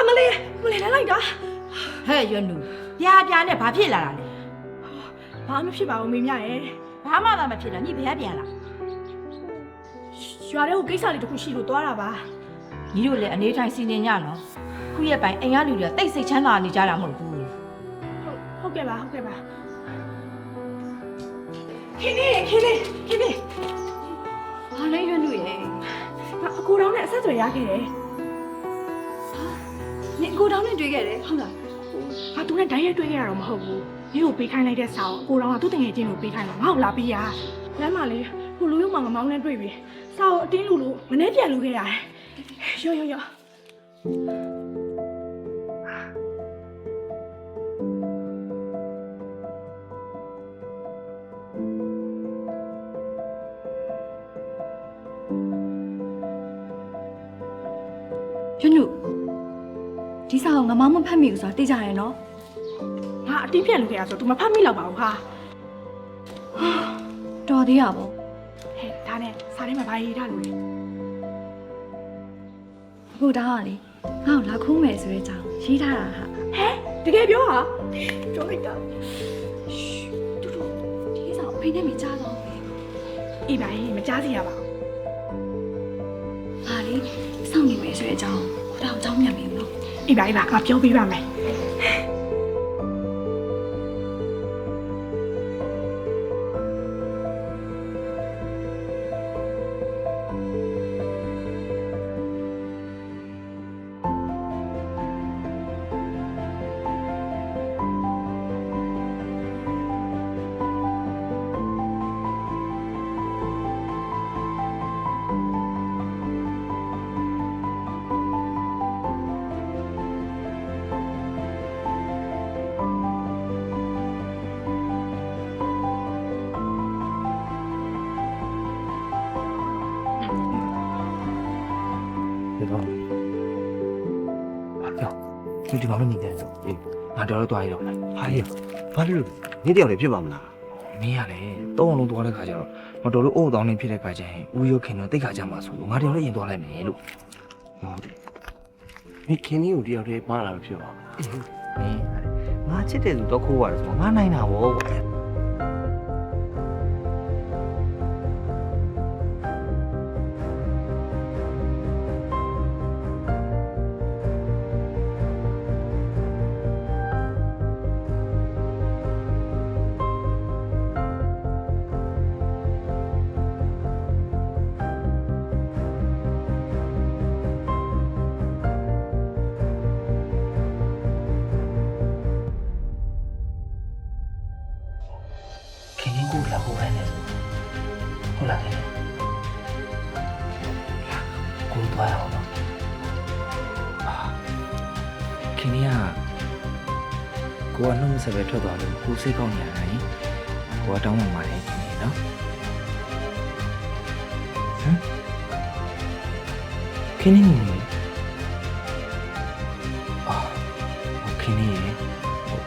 အမလေးအမလေးလိုက်လိုက်တာဟဲ့ရွနူပြာပြာနဲ့ဘာဖြစ်လာတာလဲဘာမှမဖြစ်ပါဘူးမိမရဲ့ဘာမှသာမဖြစ်တော့ညီဘယ်ပြန်လာ ရွာထဲကိုကိစ္စလေးတစ်ခုရှိလို့သွားတာပါညီတို့လည်းအနေထိုင်စီနေညနော်ခုရက်ပိုင်းအိမ်ကလူတွေကတိတ်စိတ်ချမ်းသာနေကြတာမဟုတ်ဘူးဟုတ်ဟုတ်ကဲ့ပါဟုတ်ကဲ့ပါခင်းနေခင်းနေခင်းနေဘာလဲရွနုရဲ့ငါအကူတော်နဲ့အဆက်အသွယ်ရခဲ့တယ်နင်ကိုတောင်းနဲ့တွေ့ခဲ့တယ်ဟုတ်လားငါသူနဲ့ဓာတ်ရိုက်တွေ့ခဲ့ရတော့မဟုတ်ဘူးဒီကိုပေးခိုင်းလိုက်တဲ့စာကိုအကူတော်ကသူ့တငယ်ချင်းကိုပေးခိုင်းတော့ငါ့ကိုလာပေးရလမ်းမှာလေဟိုလူရုံမှာငမောင်းနဲ့တွေ့ပြီ စာကိုအတင်းလူလို့မနှဲပြန်လူခဲ့ရတယ်ရောရောရောရွနုဒီစာကိုငမောင်းမဖတ်မိဘူးဆိုတာသိကြရနော်ငါအတင်းပြန်လူခဲ့ရဆို तू မဖတ်မိတော့ပါဘူးဟာတော်သေးရပါဘောဟဲ့ဒါနဲ့ စာထဲမှာဘာရေးထားလို့လဲအခုတောင်းကလေငါ့ကိုလာခိုးမယ်ဆိုတဲ့အကြောင်းရေးထားတာဟာတကယ်ပြောဟာပြောလိုက်တာတူတူဒီကိစ္စကိုဖိနေမိကြားတော့ပဲအေးပါဟေးမကြားစီရပါဘူးငါလေစောင့်နေမယ်ဆိုတဲ့အကြောင်းကိုတောင်းအကြောင်းမြတ်မင်းလို့အေးပါအေးပါငါပြောပေးပါမယ် ငါတော်တော့တွားရတော့မယ်ဟာလေဘာလို့နေတယောက်လည်းဖြစ်ပါမလားမင်းရလေသုံးအောင်လုံးတွားတဲ့ခါကျတော့မတော်လို့အိုးတောင်းနေဖြစ်တဲ့ခါကျရင်ဦးရုပ်ခင်တော့တိတ်ခါကြမှာဆိုလို့ငါတော်လည်းရင်တွားလိုက်မယ်လို့ဟုတ်တယ်မိခင်ကြီးကိုတယောက်တည်းမှားလာလို့ဖြစ်ပါဘူးမင်းငါချစ်တဲ့သူတော့ခိုးရတယ်ဆိုငါနိုင်တာဗော ကိုကနှုတ်ဆက်ပဲထွက်သွားလို့ကိုစိတ်ကောင်းနေရတာရင်ကိုကတောင်းပန်ပါတယ်ခင်ကြီးနော်ဟမ်ခင်ကြီးနေအာခင်ကြီးရေ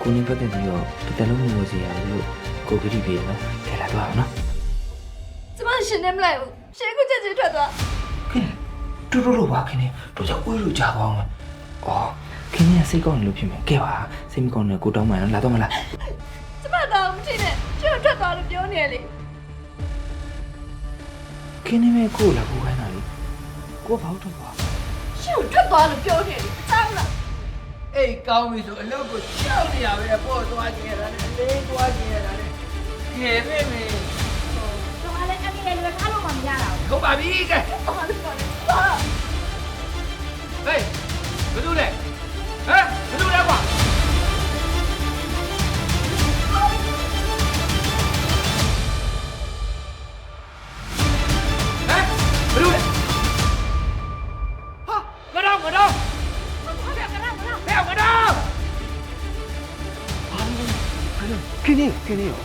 ကိုနေပတ်သက်ပြီးတော့ဒီတလုံးမလို့စီရလို့ကိုကြည့်ပြီးနော်ထဲလာတော့အောင်နော်ကျမရှင်နေမလိုက်ဘူးရှင်ခုချက်ချင်းထွက်သွားခင်တူတူလို့ပါခင်ဗျတို့ကြောင့်ကိုယ်လိုကြားသွားအောင်။အော် ခင်ဗျစိတ်ကောင်းနေလို့ဖြစ်မယ်။ကဲပါစိတ်မကောင်းနေကိုတောင်းမှန်လာတော့မလားကျမတော့မသိနဲ့ရှင်ထွက်သွားလို့ပြောနေရလေ။ခင်ဗျမဲကိုလာကိုခိုင်းတာလေ။ကိုဘာလို့တော့ပါရှင်ထွက်သွားလို့ပြောနေတယ်အကြောင်းလားအိတ်ကောင်းပြီဆိုအလုပ်ကိုရှောက်နေရပဲပေါ့သွားကြည့်ရတာနဲ့လေးသွားကြည့်ရတာနဲ့ကဲပဲမင်းတော့လည်းအငယ်လေးပဲထားလို့မှမရတာဟုတ်ပါပြီကဲဘာလို့ပြောလဲဘာဟေးဘယ်သူလဲ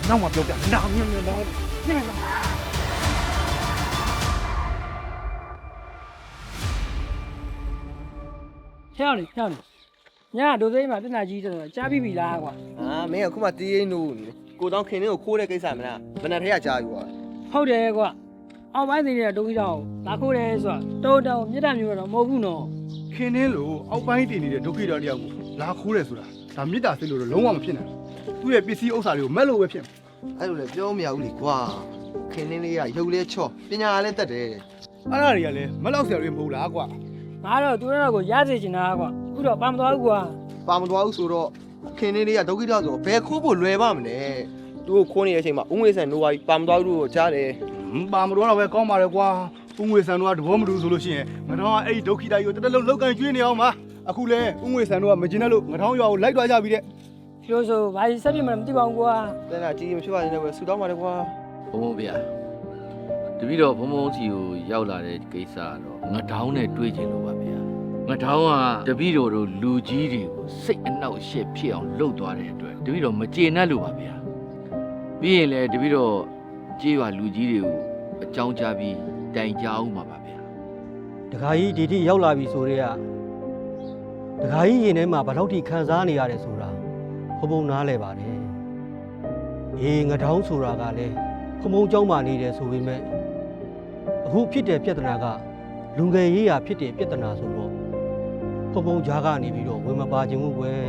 နောက်မှပြောပြနာမြင်မြင်တော့ညံ့တော့ဟဲ့အောင်လေဟဲ့အောင်လေညာဒိုစိမ့်မှာပြဿနာကြီးတယ်ဆိုတော့ကြားပြီပြီလားကွာအာမင်းကခုမှတီးရင်နိုးနေကိုတောင်းခင်လေးကိုခိုးတဲ့ကိစ္စမလားမနက်ထက်ကကြားယူပါဟုတ်တယ်ကွာအောင်ပိုင်းစီတွေကဒုက္ခိတောင်းလာခိုးတယ်ဆိုတော့တော်တော်မြတ်တာမျိုးတော့မဟုတ်ဘူးနော်ခင်င်းလို့အောက်ပိုင်းတည်နေတဲ့ဒုက္ခိတောင်းတယောက်ကိုလာခိုးတယ်ဆိုတာဒါမြစ်တာစိတ်လို့တော့လုံးဝမဖြစ်နိုင်ဘူး သူ့ရဲ့ပစ္စည်းဥစ္စာတွေကိုမက်လို့ပဲဖြစ်မှာအဲ့လိုလေပြောမရဘူးလေကွာခင်လေးလေးကရုပ်လေးချော့ပညာလည်းတတ်တယ်အဲ့ဒါတွေကလည်းမက်လောက်ဆရာတွေမဟုတ်လားကွာငါတော့သူတို့ကိုရစေချင်တာကွာအခုတော့ပါမသွားဘူးကွာပါမသွားဘူးဆိုတော့ခင်လေးလေးကဒုက္ခိတဆိုတော့ဘယ်ခိုးဖို့လွယ်ပါမလဲသူ့ကိုခိုးနေတဲ့အချိန်မှာဦးငွေဆန်နိုးဝါကြီးပါမသွားဘူးလို့ကြားတယ်ဟမ်ပါမတော်တော့ပဲကောင်းပါလေကွာဦးငွေဆန်တို့ကတဘောမတူဆိုလို့ရှိရင်ငထောင်းကအဲ့ဒီဒုက္ခိတကြီးကိုတက်တက်လုံးလောက်ကန်ကျွေးနေအောင်ပါအခုလဲဦးငွေဆန်တို့ကမကျင်တဲ့လို့ငထောင်းရွာကိုလိုက်သွားကြပြီတဲ့ ဒီလိုဆိုဘာကြီးဆက်ပြမလဲမသိပါဘူးကွာတန်းတာကြီးမဖြစ်ပါနဲ့ပဲဆူတောင်းပါလေကွာဘုံဘုံဗျာတပည့်တော်ဘုံဘုံစီကိုရောက်လာတဲ့ကိစ္စကတော့ငတောင်းနဲ့တွေ့ချင်လို့ပါဗျာငတောင်းကတပည့်တော်တို့လူကြီးတွေကိုစိတ်အနှောက်အယှက်ဖြစ်အောင်လှုပ်သွားတဲ့အတွက်တပည့်တော်မကျေနပ်လို့ပါဗျာပြီးရင်လည်းတပည့်တော်ကြေးရွာလူကြီးတွေကိုအကြောင်းကြားပြီးတိုင်ကြအောင်ပါပါဗျာဒကာကြီးဒီတိရောက်လာပြီဆိုတော့ဒကာကြီးရင်ထဲမှာဘယ်လောက်ထိခံစားနေရတယ်ဆိုတာ ဘုံဘုံနားလဲပါတယ်အေးငတောင်းဆိုတာကလည်းခမုံเจ้าမှနေတယ်ဆိုပေမဲ့အခုဖြစ်တဲ့ပြဿနာကလူငယ်ရေးရာဖြစ်တဲ့ပြဿနာဆိုတော့ဘုံဘုံကြားကနေပြီးတော့ဝင်မပါခြင်းဘူးကွယ်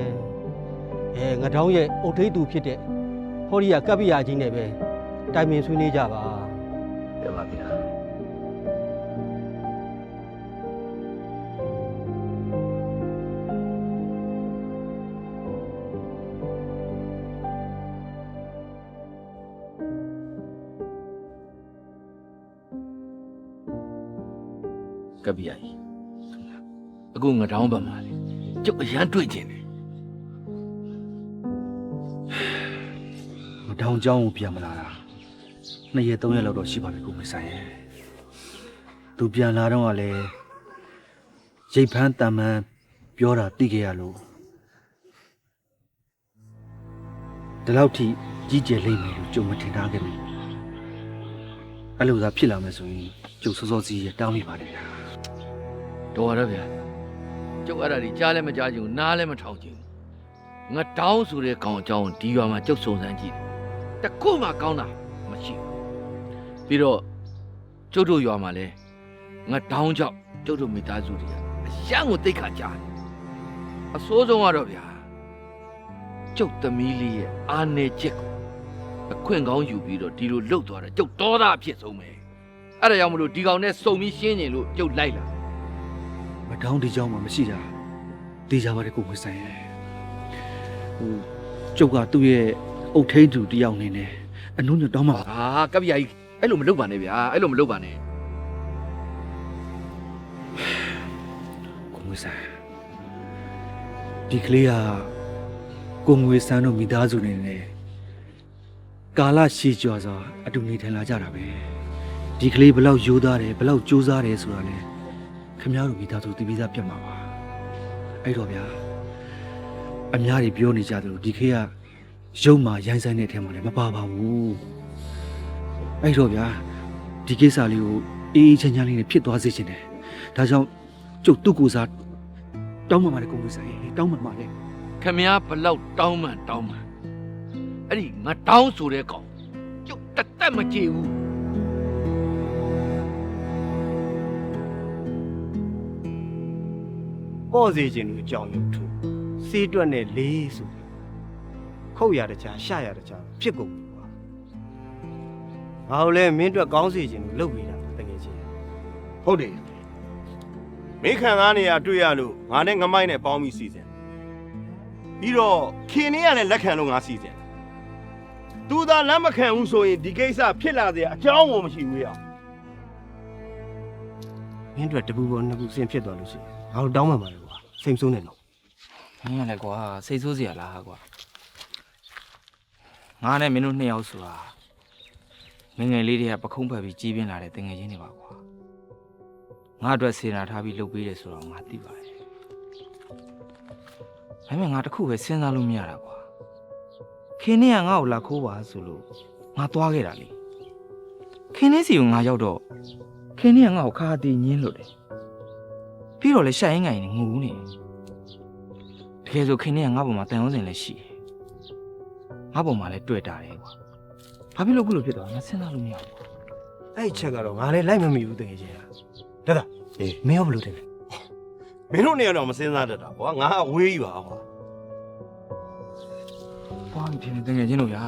အဲငတောင်းရဲ့အုတ်ထိတ်သူဖြစ်တဲ့ဟောဒီယာကပ္ပိယာကြီးနဲ့ပဲတိုင်ပင်ဆွေးနွေးကြပါ ပြပါဗျာ ကပ်ပြရကြီးအခုငတောင်းပံပါလေကျုပ်အရန်တွေ့ကျင်တယ်မတောင်းကြောင်းကိုပြန်မလာတာနှစ်ရက်သုံးရက်လောက်တော့ရှိပါပြီကိုမဆိုင်ရဲ့သူပြန်လာတော့ကလည်းရိတ်ဖန်းတမန်ပြောတာသိခဲ့ရလို့ဒီလောက်ထိကြီးကျယ်လိမ့်မယ်လို့ကြုံမထင်ထားခဲ့ဘူးအဲ့လိုသာဖြစ်လာမယ်ဆိုရင်ကျုပ်စောစောစီးရတောင်းမိပါတယ် တော်ရဗျာကျုပ်အဲ့ဒါကြီးကြားလည်းမကြားချင်ဘူးနားလည်းမထောင်ချင်ဘူးငတောင်းဆိုတဲ့ကောင်အကြောင်းဒီရွာမှာကျုပ်စုံစမ်းကြည့်တယ်တခုမှကောင်းတာမရှိဘူးပြီးတော့ကျုပ်တို့ရွာမှာလည်းငတောင်းကြောင့်ကျုပ်တို့မိသားစုတွေကအရန်ကိုတိတ်ခါကြားတယ်အစိုးဆုံးကတော့ဗျာကျုပ်သမီးလေးရဲ့အာနေချက်ကိုအခွင့်ကောင်းယူပြီးတော့ဒီလိုလှုပ်သွားတယ်ကျုပ်တော်သားအဖြစ်ဆုံးပဲအဲ့ဒါကြောင့်မလို့ဒီကောင်နဲ့စုံပြီးရှင်းကျင်လို့ကျုပ်လိုက်လာ မတောင်းဒီကြောင်းမှမရှိတာတေချာပါတယ်ကိုဝင်းဆိုင်ရဲ့ဟိုကျုပ်ကသူ့ရဲ့အုတ်ထိန်သူတယောက်နေနဲ့အနှုံးညွတ်တောင်းမှာပါဟာကပ္ပယာကြီးအဲ့လိုမလုပ်ပါနဲ့ဗျာအဲ့လိုမလုပ်ပါနဲ့ကိုငွေဆန်းဒီကလေးကကိုငွေဆန်းတို့မိသားစုနေနဲ့ကာလရှိကြစွာအတူနေထိုင်လာကြတာပဲဒီကလေးဘလောက်ယိုးသားတယ်ဘလောက်ကြိုးစားတယ်ဆိုတာလည်း ခင်ဗျားတို့မိသားစုသိပြီးသားပြတ်မှာပါအဲ့တော့ဗျာအများကြီးပြောနေကြတယ်လို့ဒီခေတ်ကရုပ်မာရိုင်းဆိုင်တဲ့အထက်မှာလည်းမပါပါဘူးအဲ့တော့ဗျာဒီကိစ္စလေးကိုအေးအေးချမ်းချမ်းလေးနဲ့ဖြစ်သွားစေချင်တယ်ဒါကြောင့်ကျုပ်သူ့ကိုယ်စားတောင်းပန်ပါတယ်ကိုငွေဆိုင်တောင်းပန်ပါတယ်ခမည်းဘလောက်တောင်းမှန်တောင်းမှန်အဲ့ဒီငါတောင်းဆိုတဲ့ကောင်ကျုပ်တက်တက်မကြည့်ဘူး ပေါ့စေခြင်းလူအကြောင်းရုပ်ထုစေးတွက်နဲ့လေးဆိုခုတ်ရတဲ့ချာရှာရတဲ့ချာဖြစ်ကုန်ပြီကွာငါတို့လည်းမင်းအတွက်ကောင်းစေခြင်းလူလုပ်ပြီးတာတကယ်ချင်းဟုတ်တယ်မင်းခံကားနေရတွေ့ရလို့ငါနဲ့ငမိုက်နဲ့ပေါင်းပြီးစီစဉ်ပြီးတော့ခင်နေရနဲ့လက်ခံလို့ငါစီစဉ်သူသာလက်မခံဘူးဆိုရင်ဒီကိစ္စဖြစ်လာတဲ့အကြောင်းကိုမရှိဘူးရမင်းအတွက်တပူပေါ်နှစ်ပူစင်ဖြစ်သွားလို့ရှိရင်ငါတို့တောင်းပန်ပါလေကွာ စိတ်ဆိုးနေတော့မင်းကလည်းကွာစိတ်ဆိုးစရာလားကွာငါနဲ့မင်းတို့နှစ်ယောက်ဆိုတာငယ်ငယ်လေးတွေကပခုံးဖက်ပြီးကြီးပြင်းလာတဲ့တငယ်ချင်းတွေပါကွာငါအတွက်စေနာထားပြီးလုပ်ပေးတယ်ဆိုတော့ငါသိပါတယ်ဒါပေမဲ့ငါတခုပဲစဉ်းစားလို့မရတာကွာခင်နဲ့ကငါ့ကိုလာခိုးပါဆိုလို့ငါသွားခဲ့တာလေခင်နဲ့စီကိုငါရောက်တော့ခင်နဲ့ကငါ့ကိုခါတီညင်းလို့တယ် ပြီးတော့လေရှာရင်ငိုင်နေငူနေတကယ်ဆိုခင်နဲ့ကငါ့ပေါ်မှာတန်ရုံးစင်လည်းရှိတယ်ငါ့ပေါ်မှာလည်းတွေ့တာတယ်ကွာဘာဖြစ်လို့အခုလိုဖြစ်သွားလဲငါစဉ်းစားလို့မရဘူးအဲ့ချက်ကတော့ငါလည်းလိုက်မမီဘူးတကယ်ကြီးဒါဒါအေးမင်းရောဘယ်လိုတင်လဲမင်းတို့နေရာတော့မစင်းစားတတ်တာကွာငါအဝေးကြီးပါကွာဘာမှဖြစ်နေတကယ်ချင်းလို့ရာ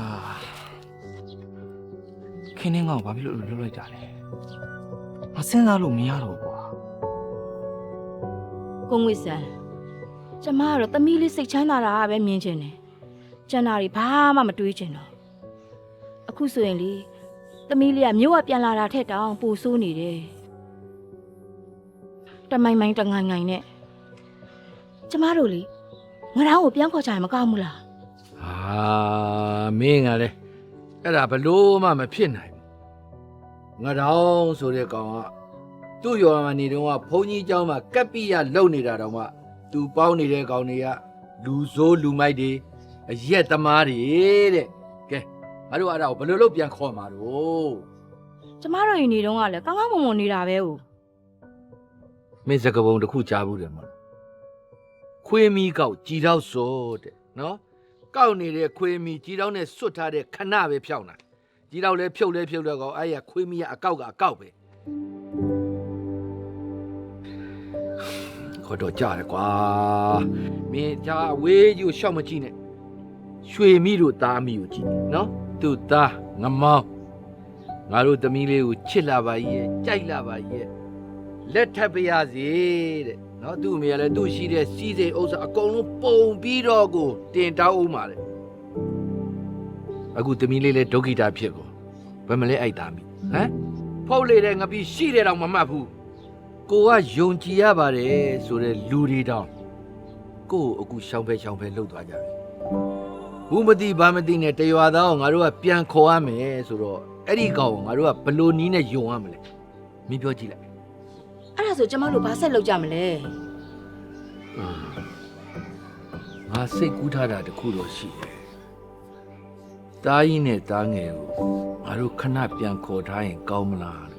ခင်နဲ့ငါ့ကိုဘာဖြစ်လို့လွတ်လိုက်ကြလဲငါစဉ်းစားလို့မရတော့ဘူးကွာ ကိုငွေဆန်ကျမကတော့သမီးလေးစိတ်ချမ်းသာတာပဲမြင်ချင်တယ်ကျန်တာတွေဘာမှမတွေးချင်တော့အခုဆိုရင်လေသမီးလေးကမြို့ကပြန်လာတာထက်တောင်ပိုဆိုးနေတယ်တမိုင်မိုင်တငိုင်ငိုင်နဲ့ကျမတို့လေငရောင်းကိုပြန်ခေါ်ချင်မကောင်းဘူးလားဟာမင်းကလည်းအဲ့ဒါဘလို့မှမဖြစ်နိုင်ဘူးငါတောင်းဆိုတဲ့ကောင်က သူ့ရော်မနေတော့ကဘုန်းကြီးเจ้าမှာကပ်ပိယလုံနေတာတော့မှသူပေါင်းနေတဲ့ကောင်တွေကလူဆိုးလူမိုက်တွေအရက်သမားတွေတဲ့ကဲငါတို့အဲ့ဒါကိုဘယ်လိုလုပ်ပြန်ခေါ်မှာတော့ ကျမတို့ရင်နေတော့ကလည်းကောင်းကောင်းမွန်မွန်နေတာပဲဟုတ် မင်းစကပုံတစ်ခုကြားဘူးတယ်မဟုတ်လားခွေးမီကောက်ကြည်တော့စိုးတဲ့နော်ကောက်နေတဲ့ခွေးမီကြည်တော့နဲ့စွတ်ထားတဲ့ခဏပဲဖြောင်းတာကြည်တော့လဲဖြုတ်လဲဖြုတ်လဲကောင်အဲ့ရခွေးမီကအကောက်ကအကောက်ပဲ ခေါ်တော့ကြားတယ်ကွာမင်းကြားဝေးကြီးကိုရှောက်မကြည့်နဲ့ရွှေမီတို့သားမီကိုကြည့်နော်သူ့သားငမောင်းငါတို့သမီးလေးကိုချစ်လာပါရဲ့ကြိုက်လာပါရဲ့လက်ထပ်ပါရစေတဲ့နော်သူ့အမေကလည်းသူ့ရှိတဲ့စီးစိမ်ဥစ္စာအကုန်လုံးပုံပြီးတော့ကိုတင်တောင်းအောင်ပါလေအခုသမီးလေးလည်းဒုက္ခိတာဖြစ်ကိုဘယ်မလဲအိုက်သားမိဟမ်ဖုတ်လေတဲ့ငါပြီးရှိတယ်တော့မမှတ်ဘူး ကိုကယုံကြည်ရပါတယ်ဆိုတဲ့လူတွေတောင်ကိုကိုအခုရှောင်းဖဲရှောင်းဖဲလှုပ်သွားကြပြီဘူးမတိဘာမတိနဲ့တရွာသားကိုငါတို့ကပြန်ခေါ်ရမယ်ဆိုတော့အဲ့ဒီကောင်ကိုငါတို့ကဘလို့နီးနဲ့ယုံရမလဲမင်းပြောကြည့်လိုက်အဲ့ဒါဆိုကျမတို့ဘာဆက်လုပ်ကြမလဲငါစိတ်ကူးထားတာတခုတော့ရှိတယ်။တားကြီးနဲ့တားငယ်ကိုငါတို့ခဏပြန်ခေါ်ထားရင်ကောင်းမလားလို့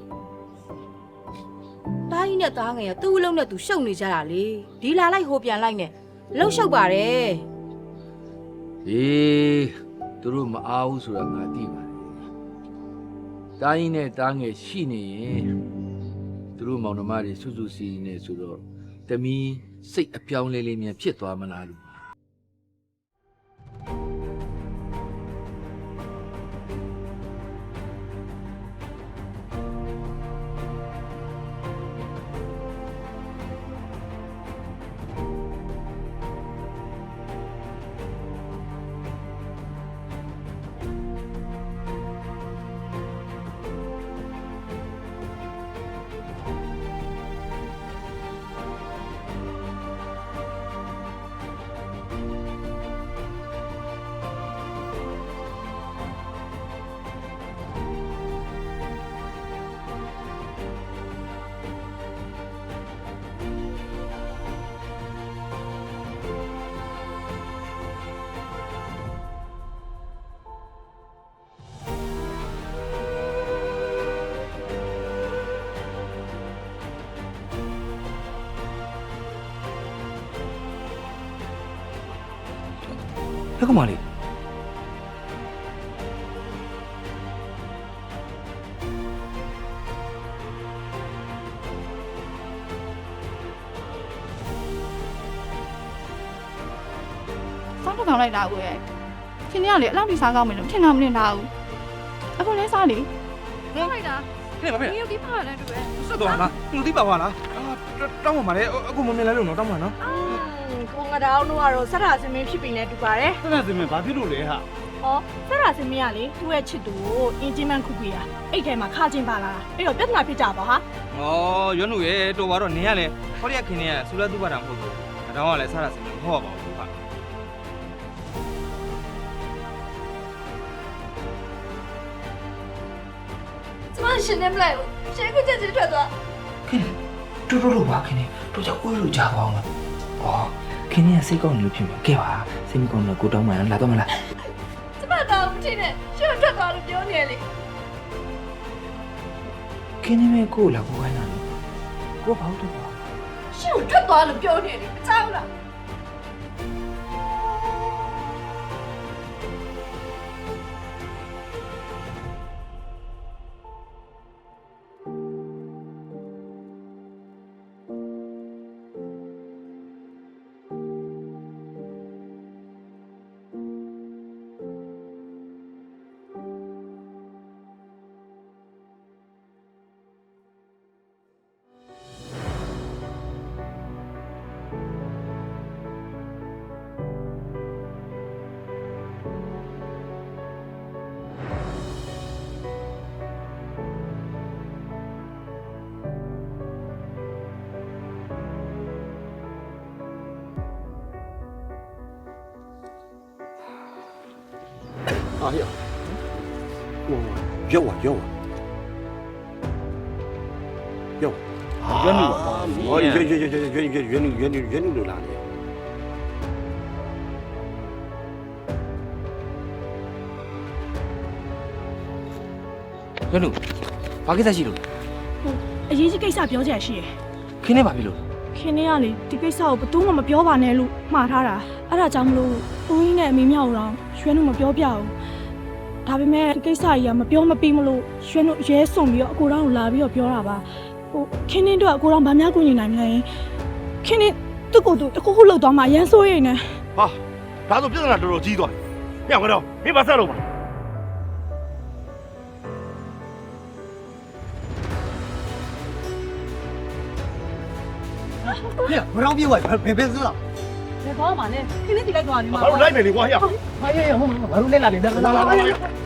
တားကြီးနဲ့သားငယ်ကသူ့အလုံးနဲ့သူရှုပ်နေကြတာလေဒီလာလိုက်ဟိုပြန်လိုက်နဲ့လှုပ်ရှုပ်ပါတယ်။အေးသူတို့မအားဘူးဆိုတာငါသိပါတယ်။တားကြီးနဲ့တားငယ်ရှိနေရင်သူတို့မောင်နှမတွေစွတ်စွတ်စီစီနေဆိုတော့တမီးစိတ်အပြောင်းလဲလေးမြန်ဖြစ်သွားမလားလို့ က်ကမလေးစားတော့ကောင်းလိုက်တာကိုရဲ့ခင်ဗျားလေအလောက်ထိစားကောင်းမယ်လို့ထင်တာမထင်တာဘူးအခုလဲစားလေကောင်းလိုက်တာဟဲ့ပါဗျာဒီရုပ်ဒီပါလဲတူပဲဆက်သွားလားလူသိပါပါလားအာတောင်းပါပါလေအခုမမြင်လဲလို့နော်တောင်းပါနော် ကိုငတောင်းတို့ကတော့ဆက်တာစင်မင်းဖြစ်ပြီနဲ့တူပါတယ်ဆက်လက်စင်မဘာဖြစ်လို့လဲဟာဟောဆက်တာစင်မင်းကလေသူ့ရဲ့ချစ်သူကိုအင်ဂျင်မန်ခုပေးတာအဲ့ထဲမှာခါချင်းပါလာအဲ့တော့ပြဿနာဖြစ်ကြပါဟာဩရွန်းလူရဲ့တော်ပါတော့နင်ကလည်းဟောဒီကခင်နေကဆူလက်သူ့ဘာတာမဟုတ်ဘူးအတောင်းကလည်းစားတာစင်မမဟုတ်ပါဘူးဟာကျမရှင်နေမလိုက်ဘူးရှင်ကချက်ချင်းထွက်သွားခင်တူတူလို့ပါခင်ဗျတို့ကြောင့်ကိုယ်လိုကြာသွားအောင်လားဟော ခင်ဗျကစိတ်ကောင်းနေလို့ဖြစ်မှာကဲပါစိတ်မကောင်းတော့ကိုတောင်းမှလာတော့မလားကျမတော့မထင်နဲ့ရှင်ထွက်သွားလို့ပြောနေလေခင်ဗျမဲကိုလာကိုခိုင်းတာလို့ကိုဘာလို့တော့ရှင်ထွက်သွားလို့ပြောနေလေမကြောက်လား 啊呀，我要啊要啊要啊！原路啊！哦，原原原原原原原路原路原路路哪里？ ရွှေလူဘာကိစ္စရှိလို့လဲ အရေးကြီးကိစ္စပြောကြရရှိရယ် ခင်းနေပါပြီလို့ ခင်နေကလေဒီကိစ္စကိုဘယ်သူမှမပြောပါနဲ့လို့မှားထားတာအဲ့ဒါကြောင့်မလို့ဦးကြီးနဲ့အမေမြောက်တော့ရွှေနှုတ်မပြောပြဘူး ဒါပေမဲ့ဒီကိစ္စကြီးကမပြောမပြီးမလို့ရွှေတို့ရဲဆုံပြီးတော့အကိုတော်ကိုလာပြီးတော့ပြောတာပါဟိုခင်းင်းတို့အကိုတော်ဘာများကူညီနိုင်မလဲခင်းင်းသူ့ကိုယ်သူအခုခုလောက်သွားမှရန်ဆိုးရိမ်နေဟာဒါဆိုပြဿနာတော်တော်ကြီးသွားပြီညောင်ကတော့မင်းပါဆက်လို့ပါဟဲ့မရောပြေးဝိုင်ဘယ်ဘယ်စလားဘယ်ကောင်းပါနဲ့ခင်းင်းတိလိုက်သွားနေမှာဘာလို့လိုက်မယ်လေကွာဟဲ့ဟဲ့ဟဲ့ဟိုဘာလို့လဲလာနေတာလာလာလာ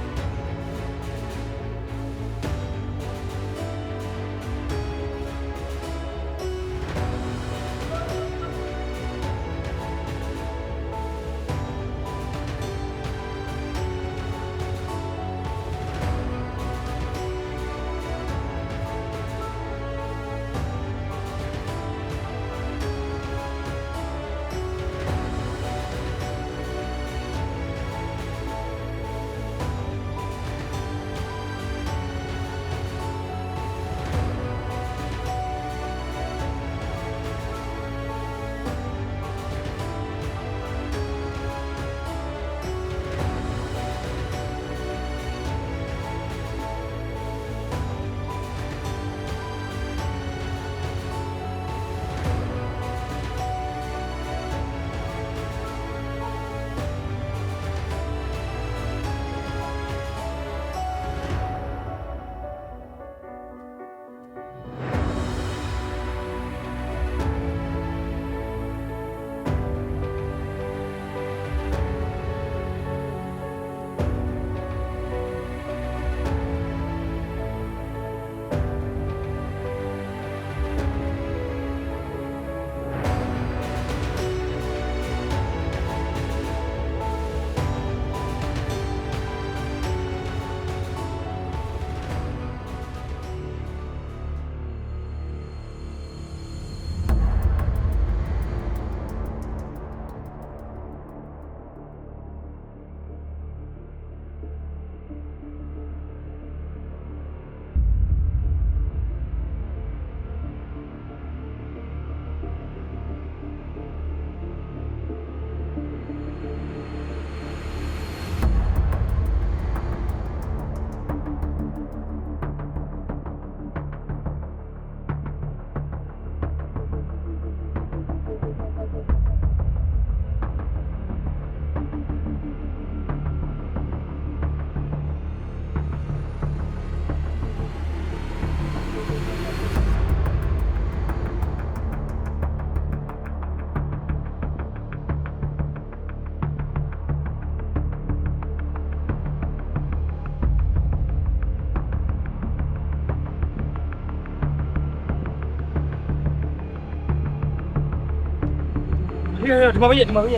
ဒီမှာပဲဒီမှာပဲ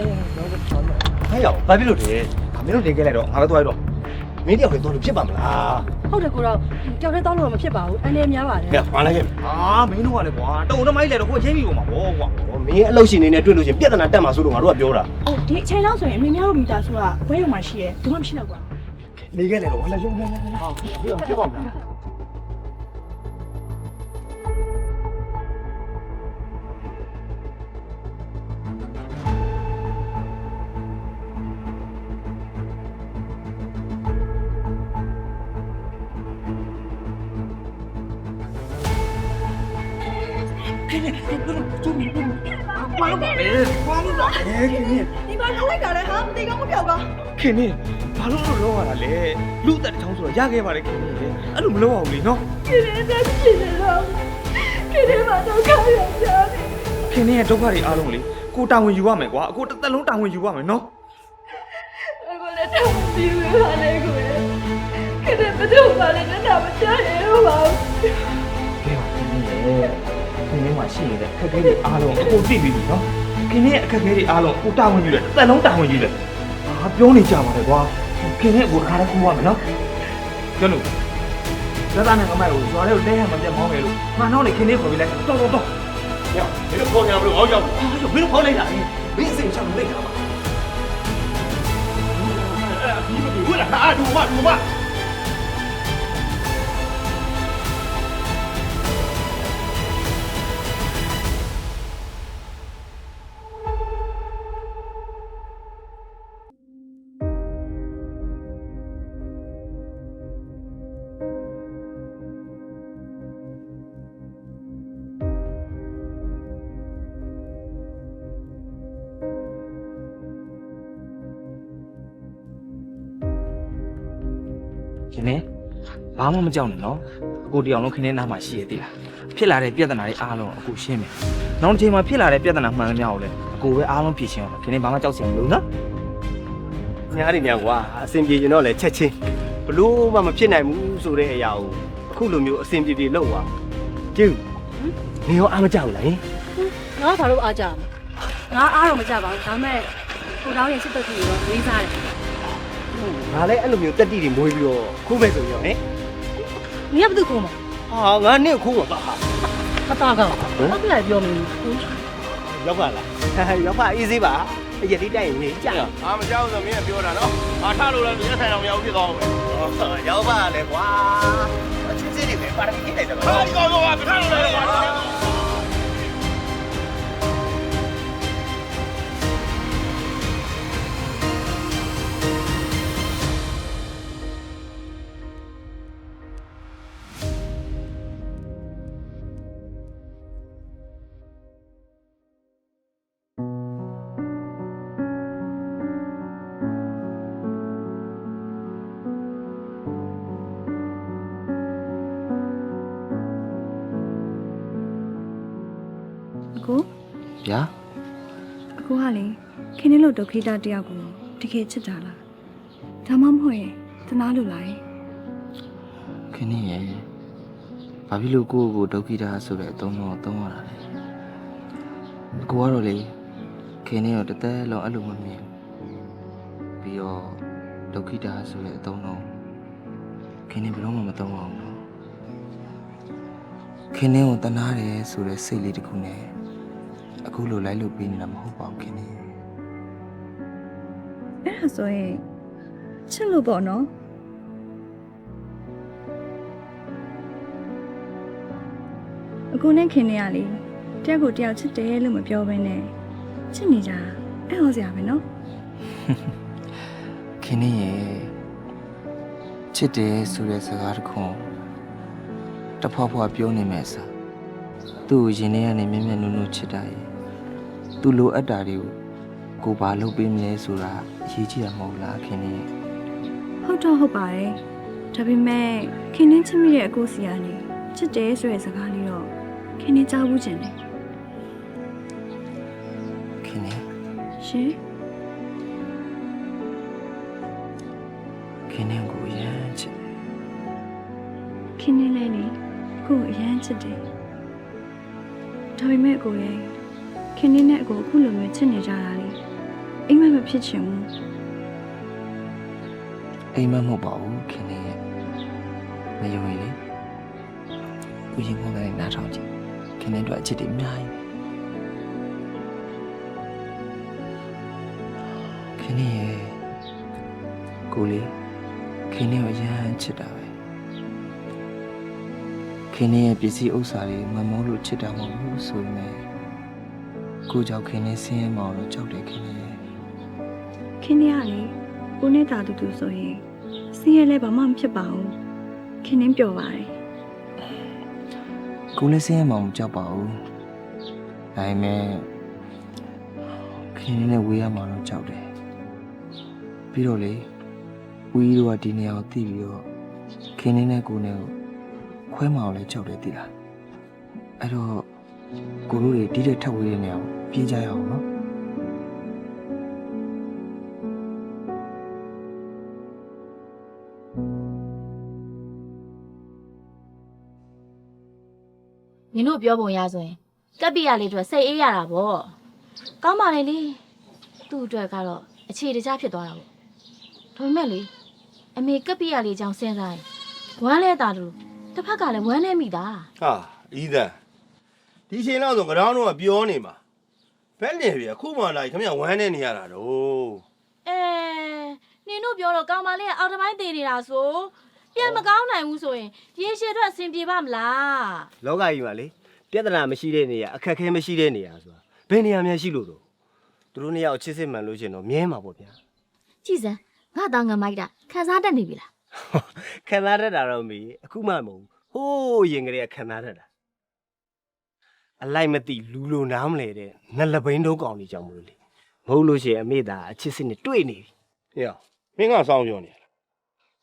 哎呀，ဘာဖြစ်လို့လဲ။မင်းတို့တင်ခဲ့လိုက်တော့ငါပဲသွားရတော့။မင်းတယောက်တည်းသွားလို့ဖြစ်ပါမလားဟုတ်တယ်ကိုတော့ကြောက်တဲ့တောင်းလို့မဖြစ်ပါဘူးအနေများပါတယ်။ကဲဘာလဲခဲ့အာမင်းတို့ကလည်းကွာတုံတမိုင်းလေတော့ကိုချင်းပြီးတော့မှာဗောကွာ။ဟောမင်းအလုပ်ရှင်နေနဲ့တွေ့လို့ချင်းပြဿနာတက်မှာဆိုလို့ငါတို့ကပြောတာဟုတ်ဒီအချိန်လောက်ဆိုရင်အမေများတို့မိသားစုကဘွဲရုံမှာရှိရဲဘူးမှမရှိတော့ဘူး။နေခဲ့လိုက်တော့ဟလာရုံလာလာလာ။ဟုတ်ပြပါ မလားဒီမှာလောက်လိုက်တာလဲဟာတေကောင်းမပြောက်ကောင်းခင်နေဘာလို့လို့လောရတာလဲလူတက်တစ်ချောင်းဆိုတော့ရခဲ့ပါလေခင်နေအဲ့လိုမလုပ်အောင်လေနော်ဒီနေ့တက်ဖြစ်နေတော့ဒီနေ့မှာတော့ခါရကြတယ်ခင်နေရဲ့ဒုက္ခတွေအားလုံးလေကိုတာဝန်ယူရမယ်ကွာအကိုတစ်သက်လုံးတာဝန်ယူရမယ်နော်အခုလည်းတောင်းပြီးရပါလေကိုယ်ခက်တဲ့ဘယ်တော့မှလည်းနားမချရဘူးပါဘူးကဲပါခင်နေရဲ့ခင်နေမှာရှိနေတဲ့အခက်အခဲတွေအားလုံးအကိုသိပြီနော် ခင်နေရဲ့အခက်အခဲတွေအားလုံးကိုတာဝန်ယူတယ်တစ်သက်လုံးတာဝန်ယူတယ်အာပြောနေကြပါလေကွာခင်နဲ့ကိုတခါတည်းခိုးရမယ်နော်ကျွန်တော်လက်သားနဲ့ငမိုက်ကိုဇွာလေးကိုတဲဟန်မပြတ်မောင်းမယ်လို့ငါနောက်လေခင်လေးခေါ်ပြီးလိုက်တော်တော်တော်ညမင်းတို့ခေါ်နေရမလို့ငေါ့ရောက်ဟာကျွန်တော်မင်းတို့ခေါ်လိုက်တာလေမင်းအစိမ်ချမ်းလိုက်တာပါဒီမဒီဝလာအာဒူမဒူမ ခင်ဗျဘာမှမကြောက်နဲ့နော်အကိုတရားလုံးခင်တဲ့နားမှာရှိရသေးလားဖြစ်လာတဲ့ပြဿနာတွေအားလုံးအကိုရှင်းမယ်နောက်တစ်ချိန်မှာဖြစ်လာတဲ့ပြဿနာမှန်သမျှကိုလည်းအကိုပဲအားလုံးဖြေရှင်းအောင်ခင်ဗျဘာမှကြောက်စရာမလိုနော်ညားနေမြန်ကွာအဆင်ပြေရင်တော့လေချက်ချင်းဘလို့မှမဖြစ်နိုင်ဘူးဆိုတဲ့အရာကိုအခုလိုမျိုးအဆင်ပြေပြေလုပ်သွားကျူနေရောအားမကြောက်ဘူးလားဟင်ငါဘာလို့အားကြမလဲငါအားတော့မကြပါဘူးဒါပေမဲ့ကိုတောင်းရဲ့စစ်သက်ကြီးရောလေးစားတယ် ငါလည်းအဲ့လိုမျိုးတက်တိတွေမွေးပြီးတော့ခိုးမယ်ဆိုရင်ရောဟင်။နင်ကဘာလို့ကိုမဟာငါနဲ့ခိုးပါပါအတားကောင်။ဟုတ်ကဲ့ပြောမင်းရောက်ပါလားရောက်ပါအေးစေးပါအရက်လေးတိုက်ရင်နေကြအာမကြောက်ဆိုမင်းကပြောတာနော်အာထားလို့လည်းမင်းဆိုင်တော်မရောက်ဖြစ်သွားအောင်ပဲရောက်ပါလေကွာချင်းချင်းတွေပဲပါရမီကြည့်လိုက်တယ်ဟာဒီကောင်တော့ကထားလို့လည်း လို့ဒုက္ခိတတယောက်ကိုတကယ်ချစ်တာလားဒါမှမဟုတ်ရင်တနာလို့လားခင်းနေရဲ့ဘာဖြစ်လို့ကိုယ့်ကိုယ်ဒုက္ခိတာဆိုတဲ့အသုံးတော့သုံးရတာလဲကိုကတော့လေခင်းနေရောတစ်သက်လုံးအဲ့လိုမမြင်ဘူးပြီးတော့ဒုက္ခိတာဆိုတဲ့အသုံးတော့ခင်းနေဘယ်တော့မှမသုံးအောင်နော်ခင်းနေကိုတနာတယ်ဆိုတဲ့စိတ်လေးတစ်ခုနဲ့အခုလိုလိုက်လို့ပြီးနေတာမဟုတ်ပါဘူးခင်းနေအဲ့ဒါ ဆိုရင်ချစ်လို့ပေါ့နော်အကိုနဲ့ခင်နေရလေတယောက်ကိုတယောက်ချစ်တယ်လို့မပြောဘဲနဲ့ချစ်နေကြအဲ့ဟောစရာပဲနော်ခင်းနေရဲ့ချစ်တယ်ဆိုတဲ့စကားတစ်ခုတစ်ဖွာဖွာပြောနေမယ်စာသူ့ကိုရင်ထဲကနေမျက်မျက်နှုံနှုံချစ်တာရဲ့သူလိုအပ်တာတွေကို ကိုဘာလုပ်ပေးမလဲဆိုတာအရေးကြီးတာမဟုတ်လားခင်းနေရဲ့ဟုတ်တော့ဟုတ်ပါတယ်ဒါပေမဲ့ခင်နှင်းချစ်မိတဲ့အကိုစီကနေချစ်တယ်ဆိုတဲ့စကားလေးတော့ခင်နှင်းကြားဘူးကျင်တယ်ခင်းနေရှင်ခင်းနေကိုရမ်းချစ်တယ်ခင်နှင်းလဲနေကိုကိုအရန်ချစ်တယ်ဒါပေမဲ့အကိုရဲ့ခင်နှင်းနဲ့အကိုအခုလိုမျိုးချစ်နေကြတာလေ အိမ်မက်မဖြစ်ချင်ဘူးအိမ်မက်မဟုတ်ပါဘူးခင်းနေရဲ့မယုံရင်လေကိုရင်ကုန်တဲ့နားထောင်ကြည့်ခင်းနေတို့အချစ်တွေအများကြီးခင်းနေရဲ့ကိုလေးခင်းနေကိုရမ်းချစ်တာပဲခင်းနေရဲ့ပစ္စည်းဥစ္စာတွေမမိုးလို့ချစ်တာမဟုတ်ဘူးဆိုရင်လည်းကိုကြောင့်ခင်းနေဆင်းရဲမအောင်လို့ကြောက်တယ်ခင်းနေရဲ့ ခင်နှင်းကလေကိုနဲ့တာတူတူဆိုရင်စင်းရဲလဲဘာမှမဖြစ်ပါဘူးခင်နှင်းပျော်ပါတယ်ကိုလည်းဆင်းရဲမှမကြောက်ပါဘူးဒါပေမဲ့ခင်းနေနဲ့ဝေးရမှာတော့ကြောက်တယ်ပြီးတော့လေဝီးတို့ကဒီနေရာကိုသိပြီးတော့ခင်းနေနဲ့ကိုနဲ့ကိုခွဲမအောင်လဲကြောက်တယ်သိလားအဲ့တော့ကိုတို့တွေဒီတဲ့ထက်ဝေးတဲ့နေရာကိုပြေးကြရအောင်နော် ပြောပုံရဆိုရင်ကက်ပီရလေးအတွက်စိတ်အေးရတာပေါ့ကောင်းပါလေလေသူ့အတွက်ကတော့အခြေတခြားဖြစ်သွားတာပေါ့ဒါပေမဲ့လေအမေကပ်ပြရလေးကြောင့်စဉ်းစားရင်ဝမ်းလဲတာလို့တစ်ဖက်ကလည်းဝမ်းနေမိတာဟာဤသန်ဒီချိန်လောက်ဆိုကတောင်းတော့ပြောနေမှာဘယ်နေပြီအခုမှလာခမရဝမ်းနေနေရတာတော့အဲနင်တို့ပြောတော့ကောင်မလေးကအော်တပိုင်းသေးနေတာဆိုပြန်မကောင်းနိုင်ဘူးဆိုရင်ရေရှည်အတွက်အဆင်ပြေပါမလားလောကကြီးမှာလေ ပြဿနာမရှိတဲ့နေရာအခက်အခဲမရှိတဲ့နေရာဆိုတာဘယ်နေရာများရှိလို့တော့သူတို့နှစ်ယောက်ချစ်စစ်မှန်လို့ရှရင်တော့မြဲမှာပေါ့ဗျာကြည်စမ်းငါတောင်းငမိုက်တာခံစားတတ်နေပြီလားခံစားရတာတော့မီအခုမှမဟုတ်ဘူးဟိုးရင်ကလေးကခံစားရတာအလိုက်မသိလူလိုနားမလဲတဲ့နက်လပိန်းတုံးကောင်ကြီးကြောင့်မလို့လေမဟုတ်လို့ရှိရင်အမေသာအချစ်စစ်နဲ့တွေ့နေပြီဟေ့မင်းကစောင်းပြောနေ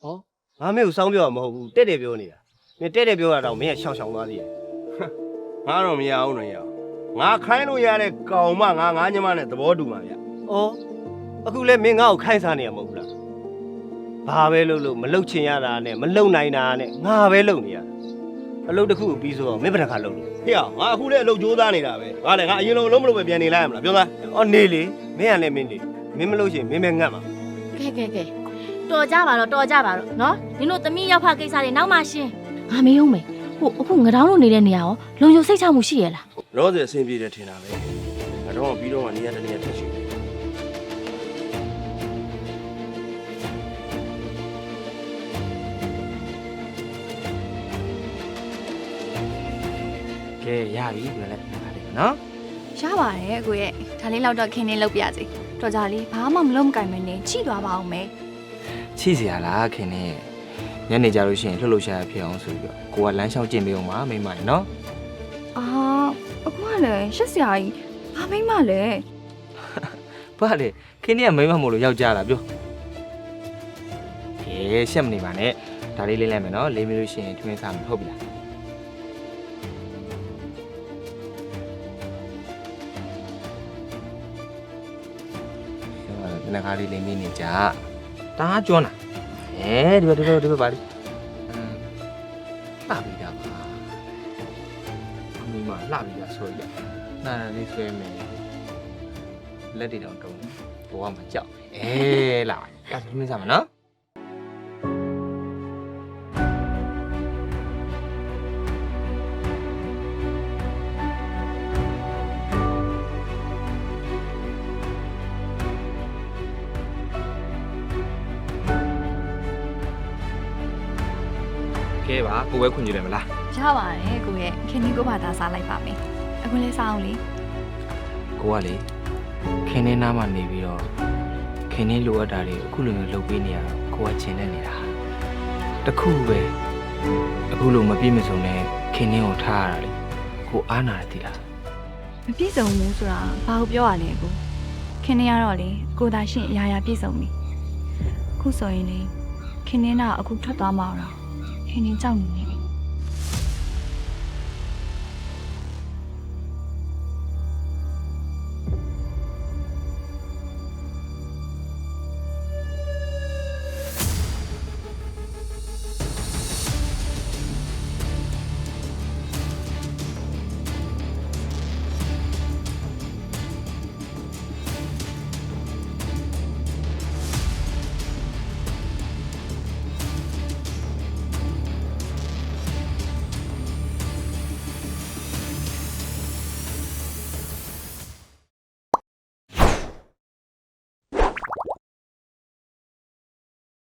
ဟောငါမေကိုစောင်းပြောတာမဟုတ်ဘူးတဲ့တဲ့ပြောနေတာမင်းတဲ့တဲ့ပြောတာတော့မင်းကရှောင်ရှောင်သွားသေးတယ် ငါတော့မရအောင်တော့ရအောင်ငါခိုင်းလို့ရတဲ့ကောင်မငါငါညမနဲ့သဘောတူမှာဗျဩအခုလဲမင်းငါ့ကိုခိုင်းစားနေရမဟုတ်ဘူးလားဘာပဲလုပ်လို့မလုပ်ချင်ရတာနဲ့မလုပ်နိုင်တာနဲ့ငါပဲလုပ်နေရတာအလုပ်တစ်ခုကိုပြီးဆိုတော့မင်းဘယ်နှခါလုပ်လို့ဟေ့ငါအခုလည်းအလုပ်ကြိုးစားနေတာပဲငါလည်းငါအရင်လုံးလုံးမလို့ပဲပြန်နေလိုက်ရမလားပြောသား။အော်နေလေမင်းကလည်းမင်းနေမင်းမလို့ရှိရင်မင်းပဲငတ်မှာကဲကဲကဲတော်ကြပါတော့တော်ကြပါတော့နော်နင်တို့သမီးရောက်ဖကိစ္စတွေနောက်မှရှင်းငါမေးအောင်မယ် ဟိုအခုငတောင်းလို့နေတဲ့နေရာရောလုံခြုံစိတ်ချမှုရှိရလား ရောစအဆင်ပြေတယ်ထင်တာပဲငါတော့ပြီးတော့ကနေရာတနေရာထက်ရှိတယ် ကဲရပြီဒီလည်းခါလေးနော် ရပါတယ်ကိုရဲ့ဒါလေးလောက်တော့ခင်းနေလောက်ပြစီတော်ကြလေးဘာမှမလုပ်မကင်မနေချိသွားပါအောင်မယ် ချိเสียလားခင်နေ ညနေကြလို့ရှိရင်လှုပ်လှုပ်ရှားရှားဖြစ်အောင်ဆိုပြီးတော့ကိုကလမ်းလျှောက်ကျင့်ပေးအောင်ပါမိမရနော်အာအခုကလည်းရှက်စရာကြီးဘာမိမလဲဘာလေခင်နေကမိမမို့လို့ယောက်ျားလားပြောကဲရှက်မနေပါနဲ့ဒါလေးလေးလိုက်မယ်နော်လေးမလို့ရှိရင်ထွင်းစားမှာဟုတ်ပြီလားဒီနေ့ခါလေးလေးမင်းနေကြတားကျွန်းလား အဲဒီဘက်ဒီဘက်ဒီဘက်ပါလိအမ်လှပြီးတာပါအမိမလှပြီးတာဆိုရနာနာလေးဆွဲမယ်လက်တွေတော့တုံးဘဝမှာကြောက်အဲလာအဲ့ဒါမင်းစားမနော် ကဲပါကိုပဲခွင့်ကြည့်တယ်မလားရပါတယ်ကိုရဲ့ခင်းနေကိုဘာသာစားလိုက်ပါမယ်အခုလဲစားအောင်လေကိုကလေခင်းနေနားမှာနေပြီးတော့ခင်းနေလိုအပ်တာတွေအခုလိုမျိုးလုပ်ပေးနေရတော့ကိုကချင်နေနေတာတခုပဲအခုလိုမပြည့်မစုံတဲ့ခင်းနေကိုထားရတာလေကိုအားနာတယ်တိလားမပြည့်စုံဘူးဆိုတာဘာကိုပြောရလဲကိုခင်းနေရတော့လေကိုသာရှင့်အရာရာပြည့်စုံပြီခုဆိုရင်လေခင်းနေနာအခုထွက်သွားမှာတော့ခင်းနေကြောက်နေတယ်